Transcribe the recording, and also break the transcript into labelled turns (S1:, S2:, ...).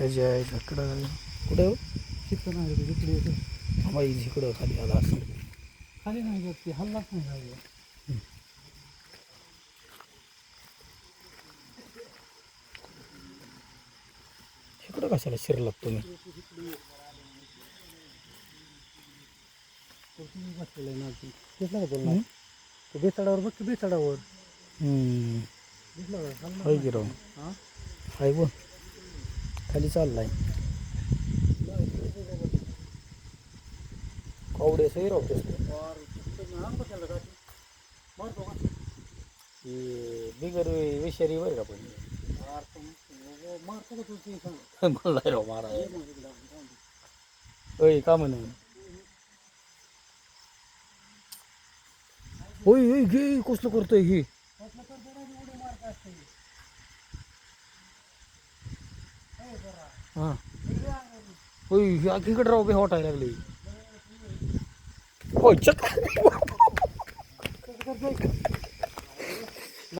S1: त्याच्या आहे इकडं कुठं हो?
S2: शिकत नाही रे, इकडे येतो.
S1: आम्हा इकडं खाली आला असं.
S2: खाली नाही जात ते हल्लाच नाही झाला.
S1: इकडं कशाला शिरलात तुम्ही?
S2: तो तुम्ही बसलेला आहे ना अजून. दिसला का तुला? तो बेचाडावर बघ की बेचाडावर
S1: हम्म.
S2: दिसला का हल्ला
S1: होय की राव.
S2: हा?
S1: हाय व खाली चाललाय कावडे? हे बिगर विषारी बरं का पण
S2: सांग.
S1: राव मारा
S2: ये मग इकडं, जाऊन दे.
S1: का म्हण होय होय घे कसलं करतोय घे
S2: हो।
S1: हे आखीकडे राव बे?